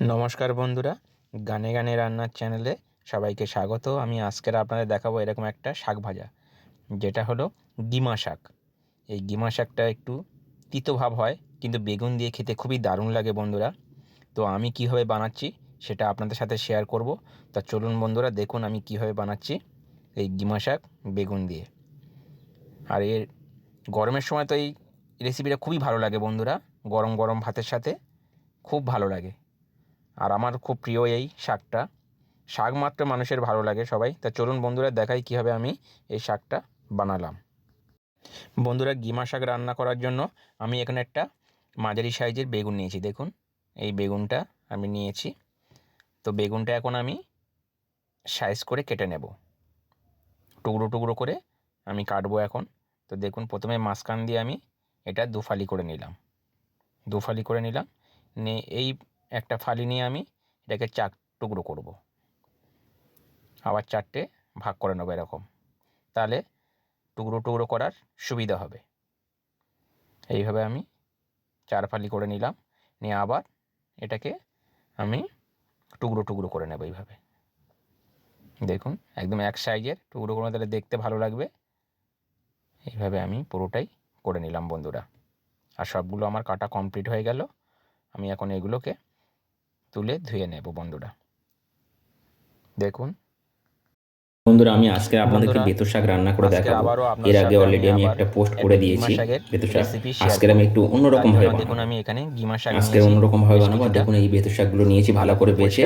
নমস্কার বন্ধুরা, গানে গানে রান্নার চ্যানেলে সবাইকে স্বাগত। আমি আজকের আপনাদের দেখাবো এরকম একটা শাক ভাজা, যেটা হলো গিমা শাক। এই গিমা শাকটা একটু তিতো ভাব হয়, কিন্তু বেগুন দিয়ে খেতে খুবই দারুণ লাগে বন্ধুরা। তো আমি কীভাবে বানাচ্ছি সেটা আপনাদের সাথে শেয়ার করব। তা চলুন বন্ধুরা, দেখুন আমি কীভাবে বানাচ্ছি এই গিমা শাক বেগুন দিয়ে। আর এর গরমের সময় তো এই রেসিপিটা খুবই ভালো লাগে বন্ধুরা, গরম গরম ভাতের সাথে খুব ভালো লাগে। আর আমার খুব প্রিয় এই শাকটা। শাক মাত্র মানুষের ভালো লাগে সবাই। তা চলুন বন্ধুরা, দেখাই কীভাবে আমি এই শাকটা বানালাম। বন্ধুরা, গিমা শাক রান্না করার জন্য আমি এখানে একটা মাঝারি সাইজের বেগুন নিয়েছি। দেখুন, এই বেগুনটা আমি নিয়েছি। তো বেগুনটা এখন আমি সাইজ করে কেটে নেব। টুকরো টুকরো করে আমি কাটবো এখন। তো দেখুন, প্রথমে মাঝখান দিয়ে আমি এটা দুফালি করে নিলাম। দুফালি করে নিলাম। নিয়ে এই একটা ফালি নিয়ে আমি এটাকে চার টুকরো করব। আবার চারটে ভাগ করে নেব এরকম। তাহলে টুকরো টুকরো করার সুবিধা হবে। এইভাবে আমি চার ফালি করে নিলাম। নিয়ে আবার এটাকে আমি টুকরো টুকরো করে নেব এইভাবে। দেখুন, একদম এক সাইজের টুকরো করে তাহলে দেখতে ভালো লাগবে। এইভাবে আমি পুরোটাই করে নিলাম বন্ধুরা। আর সবগুলো আমার কাটা কমপ্লিট হয়ে গেল। আমি এখন এগুলোকে তুলে ধুয়ে নেব বন্ধুরা। দেখুন। বন্ধুরা আমি আজকে আপনাদেরকে বন্ধুরা, বেতর শাক রান্না করে দেখাবো। এর আগে অলরেডি আমি একটা পোস্ট করে দিয়েছি বেতর শাক। আজকের আমি একটু অন্যরকম ভাবে জন্য দেখুন বানাবো আমি এখানে গিমা শাক আজকে অন্যরকম ভাবে বানাবো। দেখুন এই বেতর শাকগুলো নিয়েছি ভালো করে বেছে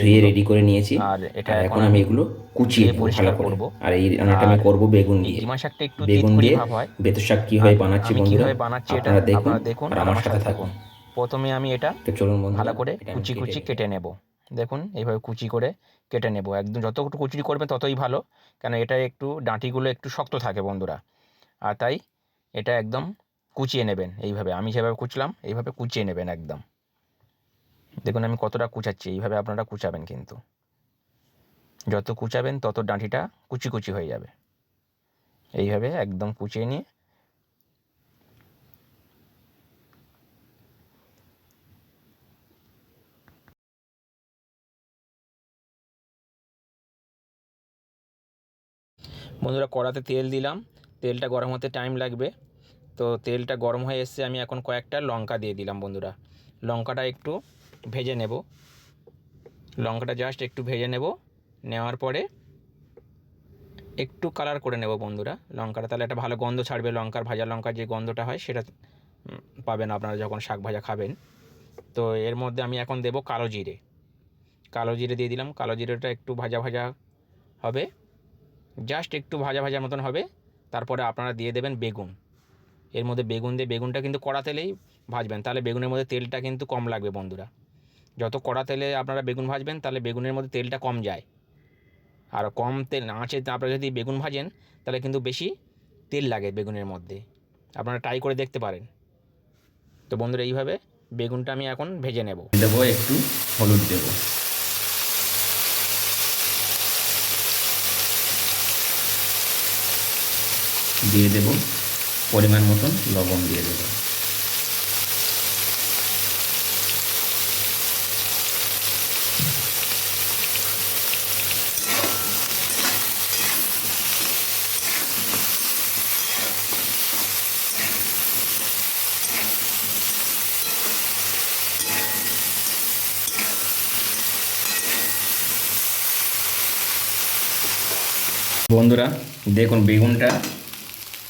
ধুয়ে রেডি করে নিয়েছি। আর এটা এখন আমি এগুলো কুচিয়ে ভালো করে। করব। আর এই রান্নাটা আমি করব বেগুন দিয়ে। গিমা শাকটা একটু বেগুন দিয়ে হয়। বেতর শাক কীভাবে বানাচ্ছি আমি বন্ধুরা কীভাবে বানাচ্ছি এটা দেখুন আপনারা দেখুন আর আমার সাথে থাকুন। প্রথমে আমি এটা ভালো করে কুচি কুচি কেটে নেব। দেখুন এইভাবে কুচি করে কেটে নেব। একদম যতটুকু কুচি করবেন ততই ভালো কেন এটা একটু ডাঁটিগুলো একটু শক্ত থাকে বন্ধুরা। আর তাই এটা একদম কুচিয়ে নেবেন এইভাবে। আমি যেভাবে কুচলাম এইভাবে কুচিয়ে নেবেন একদম। দেখুন আমি কতটা কুচাচ্ছি এইভাবে আপনারা কুচাবেন কিন্তু। যত কুচাবেন তত ডাঁটিটা কুচি কুচি হয়ে যাবে। এইভাবে একদম কুচিয়ে নিয়ে বন্ধুরা কড়াতে তেল দিলাম। তেলটা গরম হতে টাইম লাগবে। তো তেলটা গরম হয়ে এসছে, আমি এখন কয়েকটা লঙ্কা দিয়ে দিলাম বন্ধুরা। লঙ্কাটা একটু ভেজে নেব। লঙ্কাটা জাস্ট একটু ভেজে নেব। নেওয়ার পরে একটু কালার করে নেব বন্ধুরা। লঙ্কাটা তাহলে একটা ভালো গন্ধ ছাড়বে, লঙ্কার ভাজা লঙ্কার যে গন্ধটা হয় সেটা পাবেন আপনারা যখন শাক ভাজা খাবেন। তো এর মধ্যে আমি এখন দেব কালো জিরে। কালো জিরে দিয়ে দিলাম। কালো জিরেটা একটু ভাজা ভাজা হবে। জাস্ট একটু ভাজা ভাজা মতন হবে। তারপরে আপনারা দিয়ে দেবেন বেগুন। এর মধ্যে বেগুন দিয়ে বেগুনটা কিন্তু কড়া তেলেই ভাজবেন। তাহলে বেগুনের মধ্যে তেলটা কিন্তু কম লাগবে বন্ধুরা। যত কড়া তেলে আপনারা বেগুন ভাজবেন, তাহলে বেগুনের মধ্যে তেলটা কম যায়। আর কম তেল আঁচে আপনারা যদি বেগুন ভাজেন, তাহলে কিন্তু বেশি তেল লাগে বেগুনের মধ্যে। আপনারা ট্রাই করে দেখতে পারেন। তো বন্ধুরা, এইভাবে বেগুনটা আমি এখন ভেজে নেব। দেবো একটু হলুদ দেবো। দিয়ে দেব। পরিমাণ মতন লবণ দিয়ে দেবো। বন্ধুরা দেখুন বেগুনটা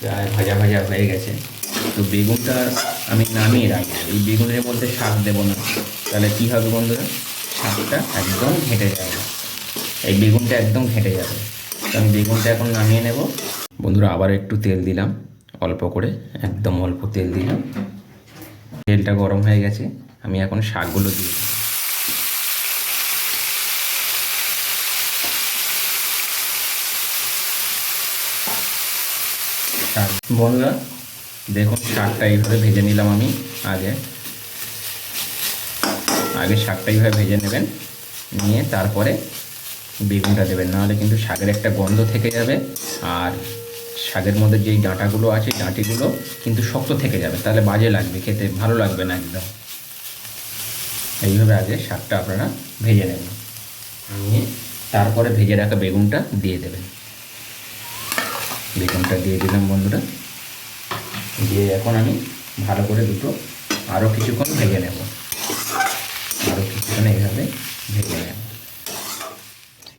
প্রায় ভাজা ভাজা হয়ে গেছে। তো বেগুনটা আমি নামিয়ে রাখব। এই বেগুনের মধ্যে শাক দেবো না। তাহলে কী হবে বন্ধুরা? শাকটা একদম ঘেঁটে যাবে। এই বেগুনটা একদম ঘেঁটে যাবে। তো আমি বেগুনটা এখন নামিয়ে নেব। বন্ধুরা, আবার একটু তেল দিলাম। অল্প করে, একদম অল্প তেল দিলাম। তেলটা গরম হয়ে গেছে। আমি এখন শাকগুলো দিয়ে শাক বন্ধুরা, দেখুন শাকটা এইভাবে ভেজে নিলাম আমি আগে। আগে শাকটা এইভাবে ভেজে নেবেন, নিয়ে তারপরে বেগুনটা দেবেন। নাহলে কিন্তু শাকের একটা গন্ধ থেকে যাবে, আর শাকের মধ্যে যেই ডাঁটাগুলো আছে ডাঁটিগুলো কিন্তু শক্ত থেকে যাবে। তাহলে বাজে লাগবে খেতে, ভালো লাগবে না একদম। এইভাবে আগে শাকটা আপনারা ভেজে নেবেন। নিয়ে তারপরে ভেজে রাখা বেগুনটা দিয়ে দেবেন। বেগুনটা দিয়ে দিলাম বন্ধুরা। দিয়ে এখন আমি ভালো করে দুটো আরও কিছুক্ষণ ভেজে নেব। আরও কিছুক্ষণ এইভাবে ভেজে নেব।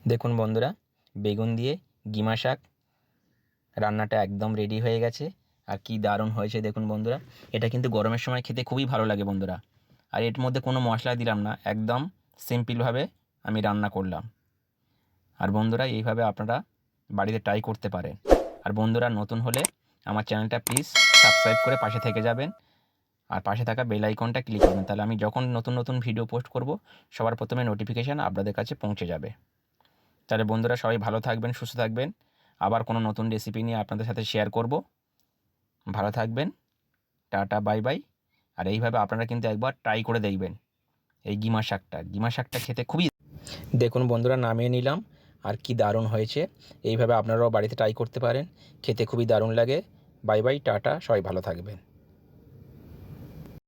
দেখুন বন্ধুরা, বেগুন দিয়ে গিমা শাক রান্নাটা একদম রেডি হয়ে গেছে। আর কি দারুণ হয়েছে দেখুন বন্ধুরা, এটা কিন্তু গরমের সময় খেতে খুবই ভালো লাগে বন্ধুরা। আর এর মধ্যে কোনো মশলা দিলাম না, একদম সিম্পলভাবে আমি রান্না করলাম। আর বন্ধুরা, এইভাবে আপনারা বাড়িতে ট্রাই করতে পারেন। আর বন্ধুরা, নতুন হলে আমার চ্যানেলটা প্লিজ সাবস্ক্রাইব করে পাশে থেকে যাবেন। আর পাশে থাকা বেল আইকনটা ক্লিক করবেন, তাহলে আমি যখন নতুন নতুন ভিডিও পোস্ট করব, সবার প্রথমে নোটিফিকেশান আপনাদের কাছে পৌঁছে যাবে। তাহলে বন্ধুরা, সবাই ভালো থাকবেন, সুস্থ থাকবেন। আবার কোনো নতুন রেসিপি নিয়ে আপনাদের সাথে শেয়ার করব। ভালো থাকবেন, টাটা বাই বাই আর এইভাবে আপনারা কিন্তু একবার ট্রাই করে দেখবেন, এই গিমা শাকটা। গিমা শাকটা খেতে খুবই দেখুন বন্ধুরা, নামিয়ে নিলাম। আর কি দারুণ হয়েছে। এইভাবে আপনারাও বাড়িতে ট্রাই করতে পারেন। খেতে খুবই দারুণ লাগে। বাই বাই টাটা, সবাই ভালো থাকবেন।